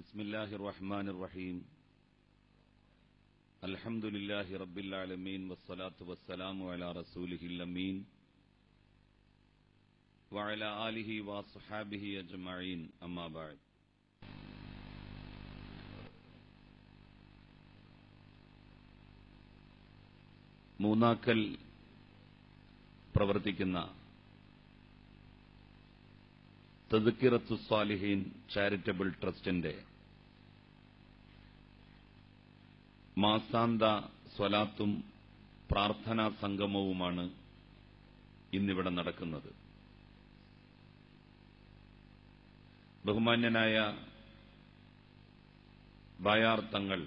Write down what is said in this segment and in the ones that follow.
بسم الله الرحمن الرحيم الحمد لله رب العالمين والصلاة والسلام على رسوله الأمين وعلى آله وصحابه أجمعين أما بعد മൂന്നാക്കൽ പ്രവർത്തിക്കുന്ന തദ്ക്കിറത്തു സാലിഹീൻ ചാരിറ്റബിൾ ട്രസ്റ്റിന്റെ മാസാന്ത സ്വലാത്തും പ്രാർത്ഥനാ സംഗമവുമാണ് ഇന്നിവിടെ നടക്കുന്നത്. ബഹുമാന്യനായ ബായാർ തങ്ങൾ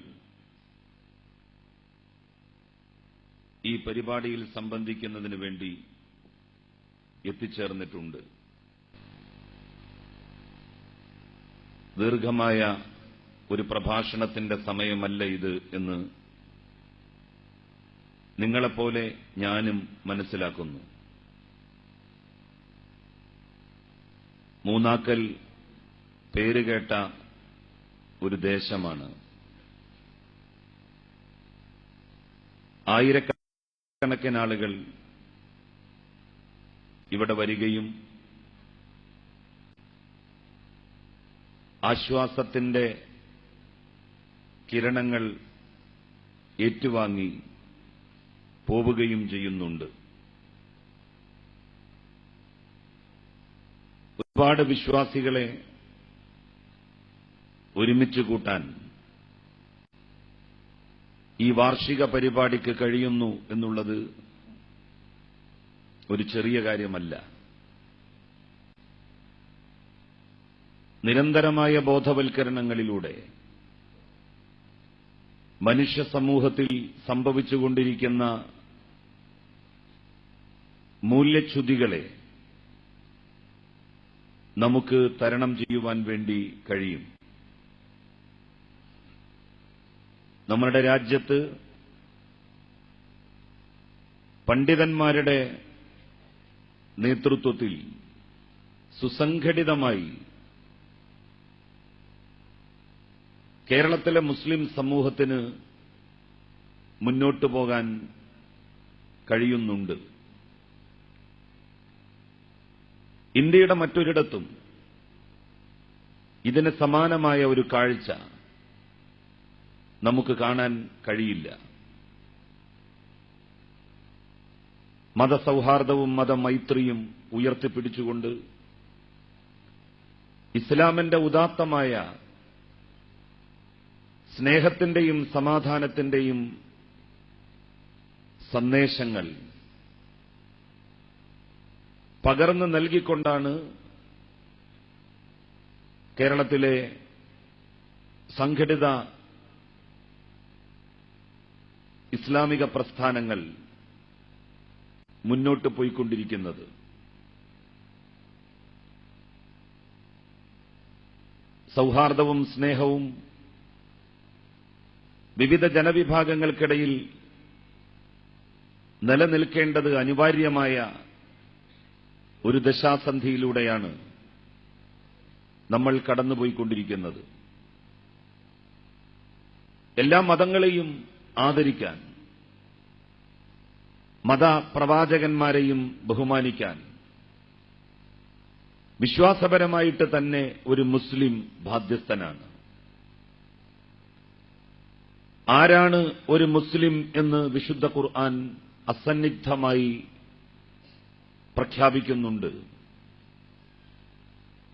ഈ പരിപാടിയിൽ സംബന്ധിക്കുന്നതിന് വേണ്ടി എത്തിച്ചേർന്നിട്ടുണ്ട്. ദീർഘമായ ഒരു പ്രഭാഷണത്തിന്റെ സമയമല്ല ഇത് എന്ന് നിങ്ങളെപ്പോലെ ഞാനും മനസ്സിലാക്കുന്നു. മൂന്നാക്കൽ പേരുകേട്ട ഒരു ദേശമാണ്. ആയിരക്കണക്കിനാളുകൾ ഇവിടെ വരികയും ആശ്വാസത്തിന്റെ കിരണങ്ങൾ ഏറ്റുവാങ്ങി പോവുകയും ചെയ്യുന്നുണ്ട്. ഒരുപാട് വിശ്വാസികളെ ഒരുമിച്ച് കൂട്ടാൻ ഈ വാർഷിക പരിപാടിക്ക് കഴിയുന്നു എന്നുള്ളത് ഒരു ചെറിയ കാര്യമല്ല. നിരന്തരമായ ബോധവൽക്കരണങ്ങളിലൂടെ മനുഷ്യ സമൂഹത്തിൽ സംഭവിച്ചുകൊണ്ടിരിക്കുന്ന മൂല്യച്യുതികളെ നമുക്ക് തരണം ചെയ്യുവാൻ വേണ്ടി കഴിയും. നമ്മുടെ രാജ്യത്ത് പണ്ഡിതന്മാരുടെ നേതൃത്വത്തിൽ സുസംഘടിതമായി കേരളത്തിലെ മുസ്ലിം സമൂഹത്തിന് മുന്നോട്ടു പോകാൻ കഴിയുന്നുണ്ട്. ഇന്ത്യയുടെ മറ്റൊരിടത്തും ഇതിന് സമാനമായ ഒരു കാഴ്ച നമുക്ക് കാണാൻ കഴിയില്ല. മതസൗഹാർദ്ദവും മതമൈത്രിയും ഉയർത്തിപ്പിടിച്ചുകൊണ്ട് ഇസ്ലാമിന്റെ ഉദാത്തമായ സ്നേഹത്തിന്റെയും സമാധാനത്തിന്റെയും സന്ദേശങ്ങൾ പകർന്നു നൽകിക്കൊണ്ടാണ് കേരളത്തിലെ സംഘടിത ഇസ്ലാമിക പ്രസ്ഥാനങ്ങൾ മുന്നോട്ട് പോയിക്കൊണ്ടിരിക്കുന്നത്. സൗഹാർദ്ദവും സ്നേഹവും വിവിധ ജനവിഭാഗങ്ങൾക്കിടയിൽ നിലനിൽക്കേണ്ടത് അനിവാര്യമായ ഒരു ദശാസന്ധിയിലൂടെയാണ് നമ്മൾ കടന്നുപോയിക്കൊണ്ടിരിക്കുന്നത്. എല്ലാ മതങ്ങളെയും ആദരിക്കാൻ മതപ്രവാചകന്മാരെയും ബഹുമാനിക്കാൻ വിശ്വാസപരമായിട്ട് തന്നെ ഒരു മുസ്ലിം ബാധ്യസ്ഥനാണ്. ആരാണ് ഒരു മുസ്ലിം എന്ന് വിശുദ്ധ ഖുർആൻ അസന്നിഗ്ധമായി പ്രഖ്യാപിക്കുന്നുണ്ട്?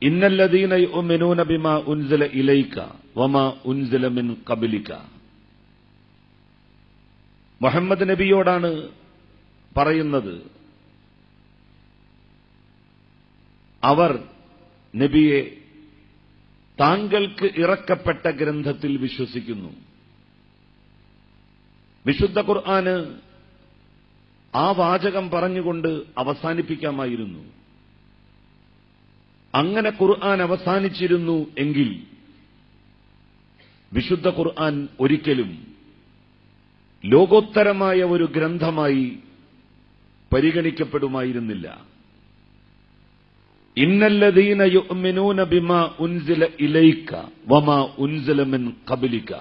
ഇന്നല്ലദീന യുഅ്മിനൂന ബിമാ ഉൻസില ഇലൈക വമാ ഉൻസില മിൻ ഖബലിക. മുഹമ്മദ് നബിയോടാണ് പറയുന്നത് അവർ നബിയെ താങ്കൾക്ക് ഇറക്കപ്പെട്ട ഗ്രന്ഥത്തിൽ വിശ്വസിക്കുന്നു. വിശുദ്ധ ഖുർആന് ആ വാചകം പറഞ്ഞുകൊണ്ട് അവസാനിപ്പിക്കാമായിരുന്നു. അങ്ങനെ ഖുർആൻ അവസാനിച്ചിരുന്നു എങ്കിൽ വിശുദ്ധ ഖുർആൻ ഒരിക്കലും ലോകോത്തരമായ ഒരു ഗ്രന്ഥമായി പരിഗണിക്കപ്പെടുമായിരുന്നില്ല. ഇന്നല്ലദീന യുഅ്മിനൂന ബിമാ ഉൻസില ഇലൈക വമാ ഉൻസില മിൻ ഖബ്ലിക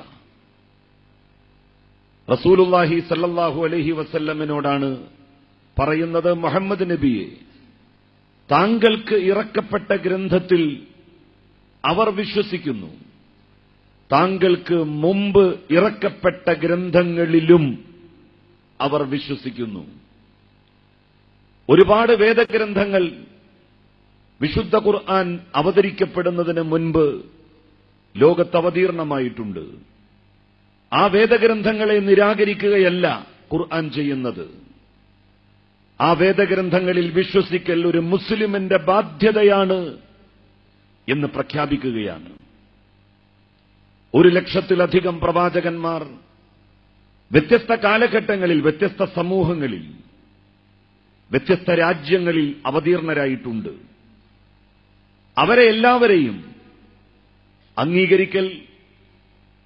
റസൂലുള്ളാഹി സല്ലാഹു അലഹി വസല്ലമിനോടാണ് പറയുന്നത് മുഹമ്മദ് നബിയെ. താങ്കൾക്ക് ഇറക്കപ്പെട്ട ഗ്രന്ഥത്തിൽ അവർ വിശ്വസിക്കുന്നു. താങ്കൾക്ക് മുമ്പ് ഇറക്കപ്പെട്ട ഗ്രന്ഥങ്ങളിലും അവർ വിശ്വസിക്കുന്നു. ഒരുപാട് വേദഗ്രന്ഥങ്ങൾ വിശുദ്ധ ഖുർആൻ അവതരിക്കപ്പെടുന്നതിന് മുൻപ് ലോകത്ത് അവതീർണമായിട്ടുണ്ട്. ആ വേദഗ്രന്ഥങ്ങളെ നിരാകരിക്കുകയല്ല ഖുർആൻ ചെയ്യുന്നത്. ആ വേദഗ്രന്ഥങ്ങളിൽ വിശ്വസിക്കൽ ഒരു മുസ്ലിമിന്റെ ബാധ്യതയാണ് എന്ന് പ്രഖ്യാപിക്കുകയാണ്. ഒരു ലക്ഷത്തിലധികം പ്രവാചകന്മാർ വ്യത്യസ്ത കാലഘട്ടങ്ങളിൽ വ്യത്യസ്ത സമൂഹങ്ങളിൽ വ്യത്യസ്ത രാജ്യങ്ങളിൽ അവതീർണരായിട്ടുണ്ട്. അവരെ എല്ലാവരെയും അംഗീകരിക്കൽ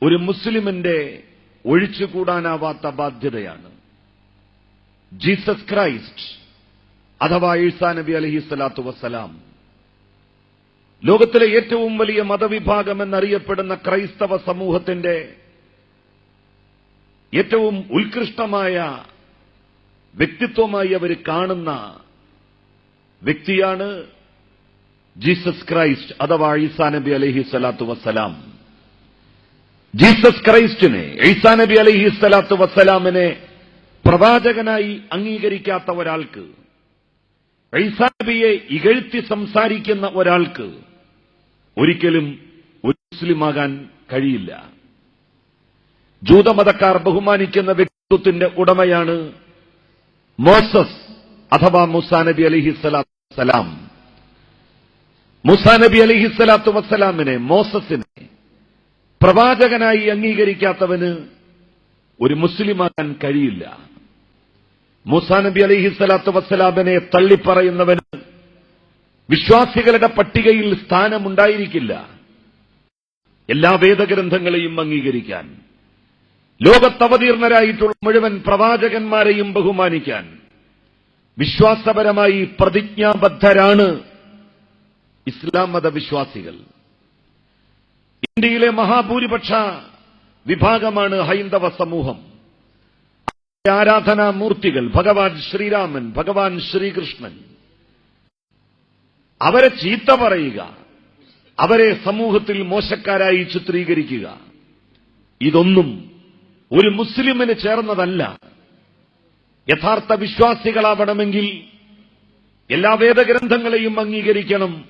ഒരു മുസ്ലിമിന്റെ ഒഴിച്ചുകൂടാനാവാത്ത ബാധ്യതയാണ്. ജീസസ് ക്രൈസ്റ്റ് അഥവാ ഈസാ നബി അലഹി സ്വലാത്തു വസ്സലാം. ലോകത്തിലെ ഏറ്റവും വലിയ മതവിഭാഗം എന്നറിയപ്പെടുന്ന ക്രൈസ്തവ സമൂഹത്തിന്റെ ഏറ്റവും ഉത്കൃഷ്ടമായ വ്യക്തിത്വമായി അവർ കാണുന്ന വ്യക്തിയാണ് ജീസസ് ക്രൈസ്റ്റ് അഥവാ ഈസാ നബി അലഹി സ്വലാത്തു വസ്സലാം. ജീസസ് ക്രൈസ്റ്റിനെ ഈസാ നബി അലഹി സ്വലാത്തു വസ്സലാമിനെ പ്രവാചകനായി അംഗീകരിക്കാത്ത ഒരാൾക്ക് ഈസാ നബിയെ ഇകഴ്ത്തി സംസാരിക്കുന്ന ഒരാൾക്ക് ഒരിക്കലും ഒരു മുസ്ലിമാകാൻ കഴിയില്ല. ജൂതമതക്കാർ ബഹുമാനിക്കുന്ന വ്യക്തിത്വത്തിന്റെ ഉടമയാണ് മോസസ് അഥവാ മുസാ നബി അലഹി സ്വലാത്തു വസ്സലാം. മുസാ നബി അലഹി സ്വലാത്തു വസ്സലാമിനെ മോസസിനെ പ്രവാചകനായി അംഗീകരിക്കാത്തവന് ഒരു മുസ്ലിമാകാൻ കഴിയില്ല. മൂസാ നബി അലൈഹി സ്വലാത്തു വസ്സലാമിനെ തള്ളിപ്പറയുന്നവന് വിശ്വാസികളുടെ പട്ടികയിൽ സ്ഥാനമുണ്ടായിരിക്കില്ല. എല്ലാ വേദഗ്രന്ഥങ്ങളെയും അംഗീകരിക്കാൻ ലോകത്തവതീർണരായിട്ടുള്ള മുഴുവൻ പ്രവാചകന്മാരെയും ബഹുമാനിക്കാൻ വിശ്വാസപരമായി പ്രതിജ്ഞാബദ്ധരാണ് ഇസ്ലാം മതവിശ്വാസികൾ. ഇന്ത്യയിലെ മഹാഭൂരിപക്ഷ വിഭാഗമാണ് ഹൈന്ദവ സമൂഹം. ആരാധനാ മൂർത്തികൾ ഭഗവാൻ ശ്രീരാമൻ ഭഗവാൻ ശ്രീകൃഷ്ണൻ. അവരെ ചീത്ത പറയുക അവരെ സമൂഹത്തിൽ മോശക്കാരായി ചിത്രീകരിക്കുക. ഇതൊന്നും ഒരു മുസ്ലിമിന് ചേർന്നതല്ല. യഥാർത്ഥ വിശ്വാസികളാവണമെങ്കിൽ എല്ലാ വേദഗ്രന്ഥങ്ങളെയും അംഗീകരിക്കണം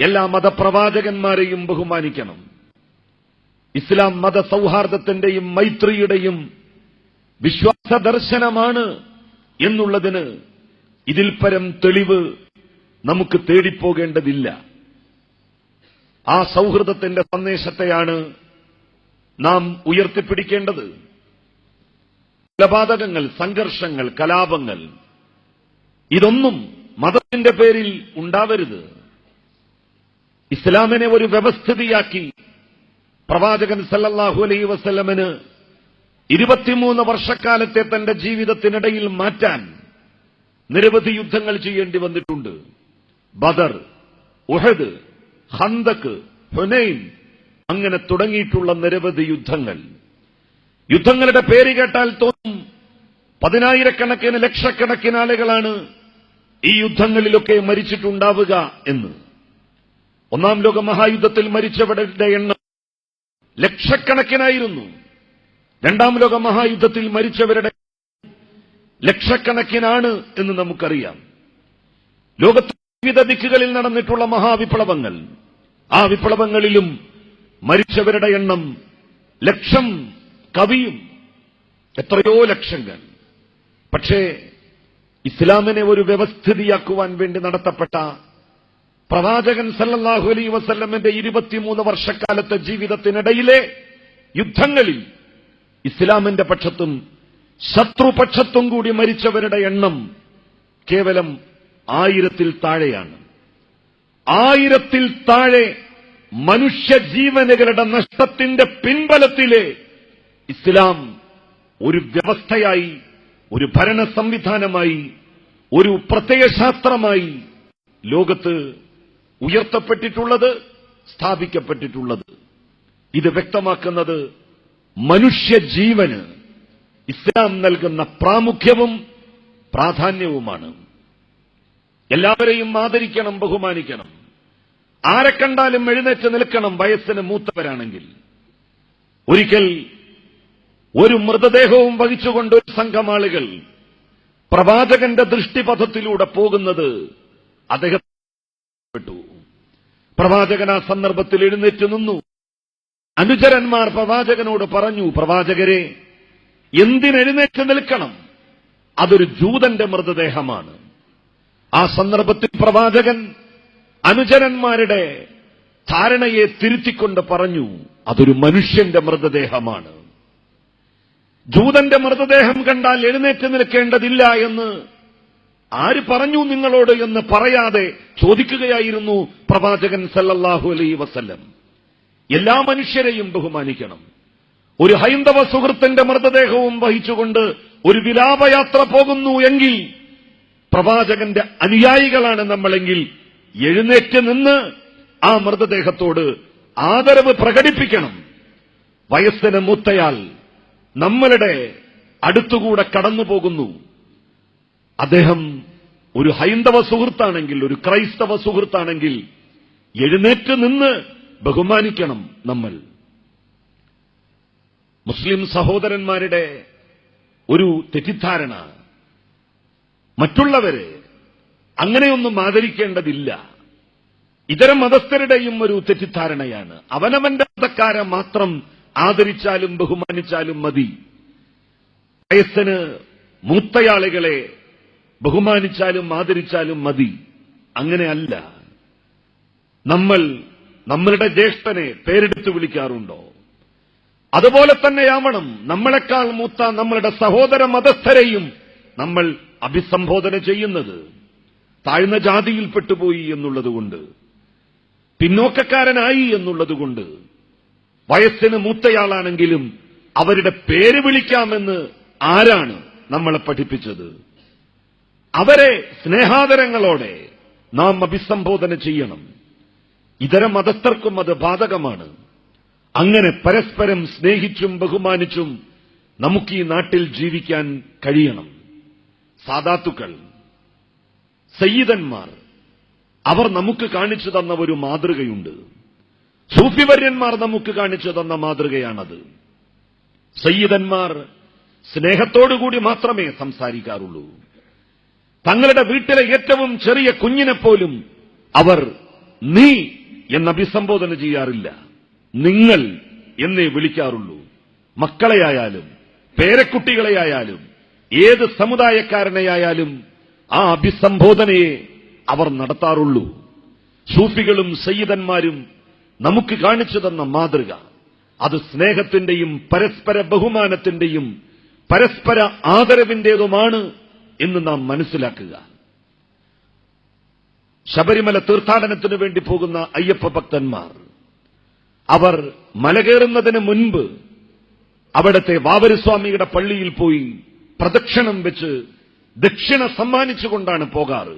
എല്ലാ മതപ്രവാചകന്മാരെയും ബഹുമാനിക്കണം. ഇസ്ലാം മത സൗഹാർദ്ദത്തിന്റെയും മൈത്രിയുടെയും വിശ്വാസ ദർശനമാണ് എന്നുള്ളതിന് ഇതിൽ പരം തെളിവ് നമുക്ക് തേടിപ്പോകേണ്ടതില്ല. ആ സൗഹൃദത്തിന്റെ സന്ദേശത്തെയാണ് നാം ഉയർത്തിപ്പിടിക്കേണ്ടത്. കൊലപാതകങ്ങൾ സംഘർഷങ്ങൾ കലാപങ്ങൾ ഇതൊന്നും മതത്തിന്റെ പേരിൽ ഉണ്ടാവരുത്. ഇസ്ലാമിനെ ഒരു വ്യവസ്ഥിതിയാക്കി പ്രവാചകൻ സല്ലല്ലാഹു അലൈ വസല്ലമന് ഇരുപത്തിമൂന്ന് വർഷക്കാലത്തെ തന്റെ ജീവിതത്തിനിടയിൽ മാറ്റാൻ നിരവധി യുദ്ധങ്ങൾ ചെയ്യേണ്ടി വന്നിട്ടുണ്ട്. ബദർ ഉഹദ് ഹന്തക്ക് ഹുനൈൻ അങ്ങനെ തുടങ്ങിയിട്ടുള്ള നിരവധി യുദ്ധങ്ങൾ. യുദ്ധങ്ങളുടെ പേര് കേട്ടാൽ തോന്നും പതിനായിരക്കണക്കിന് ലക്ഷക്കണക്കിന് ആളുകളാണ് ഈ യുദ്ധങ്ങളിലൊക്കെ മരിച്ചിട്ടുണ്ടാവുക എന്ന്. ഒന്നാം ലോക മഹായുദ്ധത്തിൽ മരിച്ചവരുടെ എണ്ണം ലക്ഷക്കണക്കിനായിരുന്നു. രണ്ടാം ലോക മഹായുദ്ധത്തിൽ മരിച്ചവരുടെ ലക്ഷക്കണക്കിനാണ് എന്ന് നമുക്കറിയാം. ലോകത്തെ വിവിധ ദിക്കുകളിൽ നടന്നിട്ടുള്ള മഹാവിപ്ലവങ്ങൾ. ആ വിപ്ലവങ്ങളിലും മരിച്ചവരുടെ എണ്ണം ലക്ഷം കവിയും എത്രയോ ലക്ഷങ്ങൾ. പക്ഷേ ഇസ്ലാമിനെ ഒരു വ്യവസ്ഥിതിയാക്കുവാൻ വേണ്ടി നടത്തപ്പെട്ട പ്രവാചകൻ സല്ലാഹു അലൈ വസല്ലമിന്റെ ഇരുപത്തിമൂന്ന് വർഷക്കാലത്തെ ജീവിതത്തിനിടയിലെ യുദ്ധങ്ങളിൽ ഇസ്ലാമിന്റെ പക്ഷത്തും ശത്രുപക്ഷത്തും കൂടി മരിച്ചവരുടെ എണ്ണം കേവലം ആയിരത്തിൽ താഴെയാണ്. ആയിരത്തിൽ താഴെ മനുഷ്യജീവനുകളുടെ നഷ്ടത്തിന്റെ പിൻബലത്തിലെ ഇസ്ലാം ഒരു വ്യവസ്ഥയായി ഒരു ഭരണ സംവിധാനമായി ഒരു പ്രത്യയശാസ്ത്രമായി ലോകത്ത് ഉയർത്തപ്പെട്ടിട്ടുള്ളത് സ്ഥാപിക്കപ്പെട്ടിട്ടുള്ളത്. ഇത് വ്യക്തമാക്കുന്നത് മനുഷ്യജീവന് ഇസ്ലാം നൽകുന്ന പ്രാമുഖ്യവും പ്രാധാന്യവുമാണ്. എല്ലാവരെയും ആദരിക്കണം ബഹുമാനിക്കണം. ആരെ കണ്ടാലും എഴുന്നേറ്റ് നിൽക്കണം വയസ്സിന് മൂത്തവരാണെങ്കിൽ. ഒരിക്കൽ ഒരു മൃതദേഹവും വഹിച്ചുകൊണ്ട് ഒരു സംഘം ആളുകൾ പ്രവാചകന്റെ ദൃഷ്ടിപഥത്തിലൂടെ പോകുന്നത് അദ്ദേഹം പെട്ടു പ്രവാചകൻ ആ സന്ദർഭത്തിൽ എഴുന്നേറ്റ് നിന്നു. അനുചരന്മാർ പ്രവാചകനോട് പറഞ്ഞു പ്രവാചകരെ എന്തിനെഴുന്നേറ്റ് നിൽക്കണം? അതൊരു ജൂതന്റെ മൃതദേഹമാണ്. ആ സന്ദർഭത്തിൽ പ്രവാചകൻ അനുചരന്മാരുടെ ധാരണയെ തിരുത്തിക്കൊണ്ട് പറഞ്ഞു അതൊരു മനുഷ്യന്റെ മൃതദേഹമാണ്. ജൂതന്റെ മൃതദേഹം കണ്ടാൽ എഴുന്നേറ്റ് നിൽക്കേണ്ടതില്ല എന്ന് ആര് പറഞ്ഞു നിങ്ങളോട് എന്ന് പറയാതെ ചോദിക്കുകയായിരുന്നു പ്രവാചകൻ സല്ലല്ലാഹു അലൈ വസല്ലം. എല്ലാ മനുഷ്യരെയും ബഹുമാനിക്കണം. ഒരു ഹൈന്ദവ സുഹൃത്തിന്റെ മൃതദേഹവും വഹിച്ചുകൊണ്ട് ഒരു വിലാപയാത്ര പോകുന്നു എങ്കിൽ പ്രവാചകന്റെ അനുയായികളാണ് നമ്മളെങ്കിൽ എഴുന്നേറ്റ് നിന്ന് ആ മൃതദേഹത്തോട് ആദരവ് പ്രകടിപ്പിക്കണം. വയസ്സിന് മൂത്തയാൽ നമ്മളുടെ അടുത്തുകൂടെ കടന്നു പോകുന്നു അദ്ദേഹം ഒരു ഹൈന്ദവ സുഹൃത്താണെങ്കിൽ ഒരു ക്രൈസ്തവ സുഹൃത്താണെങ്കിൽ എഴുന്നേറ്റ് നിന്ന് ബഹുമാനിക്കണം നമ്മൾ. മുസ്ലിം സഹോദരന്മാരുടെ ഒരു തെറ്റിദ്ധാരണ. മറ്റുള്ളവരെ അങ്ങനെയൊന്നും ആദരിക്കേണ്ടതില്ല. ഇതര മതസ്ഥരുടെയും ഒരു തെറ്റിദ്ധാരണയാണ്. അവനവന്റെ മതക്കാരെ മാത്രം ആദരിച്ചാലും ബഹുമാനിച്ചാലും മതി. വയസ്സിന് മൂത്തയാളുകളെ ബഹുമാനിച്ചാലും ആദരിച്ചാലും മതി. അങ്ങനെയല്ല. നമ്മൾ നമ്മളുടെ ജ്യേഷ്ഠനെ പേരെടുത്ത് വിളിക്കാറുണ്ടോ? അതുപോലെ തന്നെയാവണം നമ്മളെക്കാൾ മൂത്ത നമ്മളുടെ സഹോദര മതസ്ഥരെയും നമ്മൾ അഭിസംബോധന ചെയ്യുന്നത്. താഴ്ന്ന ജാതിയിൽപ്പെട്ടുപോയി എന്നുള്ളതുകൊണ്ട് പിന്നോക്കക്കാരനായി എന്നുള്ളതുകൊണ്ട് വയസ്സിന് മൂത്തയാളാണെങ്കിലും അവരുടെ പേര് വിളിക്കാമെന്ന് ആരാണ് നമ്മളെ പഠിപ്പിച്ചത്? അവരെ സ്നേഹാദരങ്ങളോടെ നാം അഭിസംബോധന ചെയ്യണം. ഇതര മതസ്ഥർക്കും അത് ബാധകമാണ്. അങ്ങനെ പരസ്പരം സ്നേഹിച്ചും ബഹുമാനിച്ചും നമുക്ക് ഈ നാട്ടിൽ ജീവിക്കാൻ കഴിയണം. സാധാത്തുക്കൾ സയ്യിദന്മാർ അവർ നമുക്ക് കാണിച്ചു തന്ന ഒരു മാതൃകയുണ്ട്. സൂഫിവര്യന്മാർ നമുക്ക് കാണിച്ചു തന്ന മാതൃകയാണത്. സയ്യിദന്മാർ സ്നേഹത്തോടുകൂടി മാത്രമേ സംസാരിക്കാറുള്ളൂ. തങ്ങളുടെ വീട്ടിലെ ഏറ്റവും ചെറിയ കുഞ്ഞിനെ പോലും അവർ നീ എന്ന് അഭിസംബോധന ചെയ്യാറില്ല. നിങ്ങൾ എന്നേ വിളിക്കാറുള്ളൂ. മക്കളെയായാലും പേരക്കുട്ടികളെയായാലും ഏത് സമുദായക്കാരനെയായാലും ആ അഭിസംബോധനയെ അവർ നടത്താറുള്ളൂ. സൂഫികളും സയ്യിദന്മാരും നമുക്ക് കാണിച്ചു തന്ന മാതൃക അത് സ്നേഹത്തിന്റെയും പരസ്പര ബഹുമാനത്തിന്റെയും പരസ്പര ആദരവിന്റേതുമാണ് എന്ന് നാം മനസ്സിലാക്കുക. ശബരിമല തീർത്ഥാടനത്തിനു വേണ്ടി പോകുന്ന അയ്യപ്പ ഭക്തന്മാർ അവർ മലകേറുന്നതിന് മുൻപ് അവിടത്തെ വാവരുസ്വാമിയുടെ പള്ളിയിൽ പോയി പ്രദക്ഷിണം വെച്ച് ദക്ഷിണ സമ്മാനിച്ചുകൊണ്ടാണ് പോകാറ്.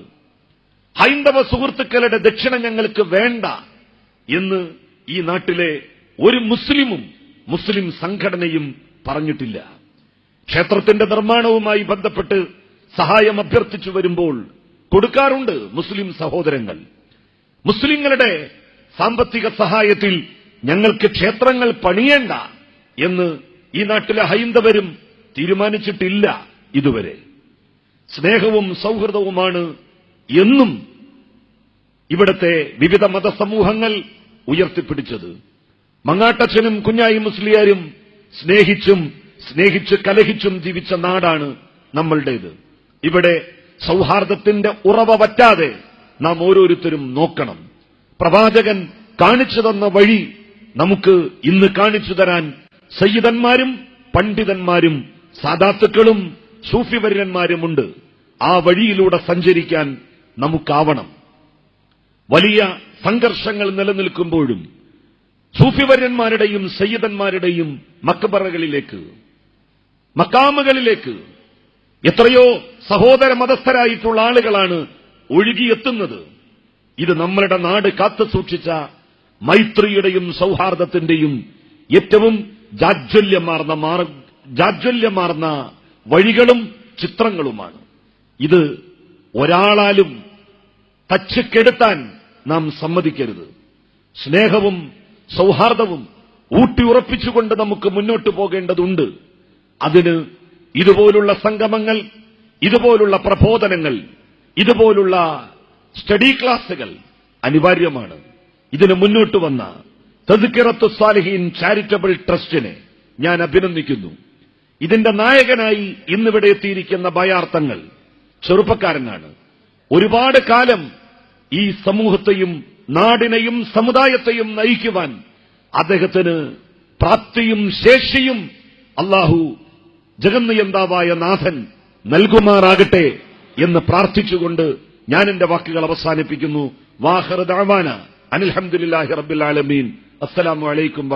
ഹൈന്ദവ സുഹൃത്തുക്കളുടെ ദക്ഷിണ ഞങ്ങൾക്ക് വേണ്ട എന്ന് ഈ നാട്ടിലെ ഒരു മുസ്ലിമും മുസ്ലിം സംഘടനയും പറഞ്ഞിട്ടില്ല. ക്ഷേത്രത്തിന്റെ നിർമ്മാണവുമായി ബന്ധപ്പെട്ട് സഹായം അഭ്യർത്ഥിച്ചു വരുമ്പോൾ കൊടുക്കാറുണ്ട് മുസ്ലിം സഹോദരങ്ങൾ. മുസ്ലിങ്ങളുടെ സാമ്പത്തിക സഹായത്തിൽ ഞങ്ങൾക്ക് ക്ഷേത്രങ്ങൾ പണിയേണ്ട എന്ന് ഈ നാട്ടിലെ ഹൈന്ദവരും തീരുമാനിച്ചിട്ടില്ല ഇതുവരെ. സ്നേഹവും സൗഹൃദവുമാണ് എന്നും ഇവിടത്തെ വിവിധ മതസമൂഹങ്ങൾ ഉയർത്തിപ്പിടിച്ചത്. മങ്ങാട്ടച്ഛനും കുഞ്ഞായി മുസ്ലിയാരും സ്നേഹിച്ചും സ്നേഹിച്ച് കലഹിച്ചും ജീവിച്ച നാടാണ് നമ്മളുടേത്. ഇവിടെ സൗഹാർദ്ദത്തിന്റെ ഉറവ പറ്റാതെ നാം ഓരോരുത്തരും നോക്കണം. പ്രവാചകൻ കാണിച്ചു തന്ന വഴി നമുക്ക് ഇന്ന് കാണിച്ചു തരാൻ സയ്യിദന്മാരും പണ്ഡിതന്മാരും സാദാത്തുക്കളും സൂഫിവര്യന്മാരുമുണ്ട്. ആ വഴിയിലൂടെ സഞ്ചരിക്കാൻ നമുക്കാവണം. വലിയ സംഘർഷങ്ങൾ നിലനിൽക്കുമ്പോഴും സൂഫിവര്യന്മാരുടെയും സയ്യിദന്മാരുടെയും മക്കബറകളിലേക്ക് മക്കാമുകളിലേക്ക് എത്രയോ സഹോദര മതസ്ഥരായിട്ടുള്ള ആളുകളാണ് ഒഴുകിയെത്തുന്നത്. ഇത് നമ്മളുടെ നാട് കാത്തു സൂക്ഷിച്ച മൈത്രിയുടെയും സൗഹാർദ്ദത്തിന്റെയും ഏറ്റവും ജാജ്വല്യമാർന്ന മാർ ജാജ്വല്യമാർന്ന വഴികളും ചിത്രങ്ങളുമാണ്. ഇത് ഒരാളാലും തച്ചുകെടുത്താൻ നാം സമ്മതിക്കരുത്. സ്നേഹവും സൗഹാർദ്ദവും ഊട്ടിയുറപ്പിച്ചുകൊണ്ട് നമുക്ക് മുന്നോട്ട് പോകേണ്ടതുണ്ട്. അതിന് ഇതുപോലുള്ള സംഗമങ്ങൾ ഇതുപോലുള്ള പ്രബോധനങ്ങൾ ഇതുപോലുള്ള സ്റ്റഡി ക്ലാസുകൾ അനിവാര്യമാണ്. ഇതിന് മുന്നോട്ട് വന്ന തദ്ക്കിറത്തു സാലിഹീൻ ചാരിറ്റബിൾ ട്രസ്റ്റിനെ ഞാൻ അഭിനന്ദിക്കുന്നു. ഇതിന്റെ നായകനായി ഇന്നിവിടെ എത്തിയിരിക്കുന്ന ഭയാർത്ഥങ്ങൾ ചെറുപ്പക്കാരനാണ്. ഒരുപാട് കാലം ഈ സമൂഹത്തെയും നാടിനെയും സമുദായത്തെയും നയിക്കുവാൻ അദ്ദേഹത്തിന് പ്രാപ്തിയും ശേഷിയും അള്ളാഹു ജഗന്നിയന്താവായ നാഥൻ നൽകുമാറാകട്ടെ എന്ന് പ്രാർത്ഥിച്ചുകൊണ്ട് ഞാൻ എന്റെ വാക്കുകൾ അവസാനിപ്പിക്കുന്നു. വാഹർദാവാന അനിൽഹമുല്ലാഹി റബ്ബിൽ ആലമീൻ. അസ്സലാമു അലൈക്കും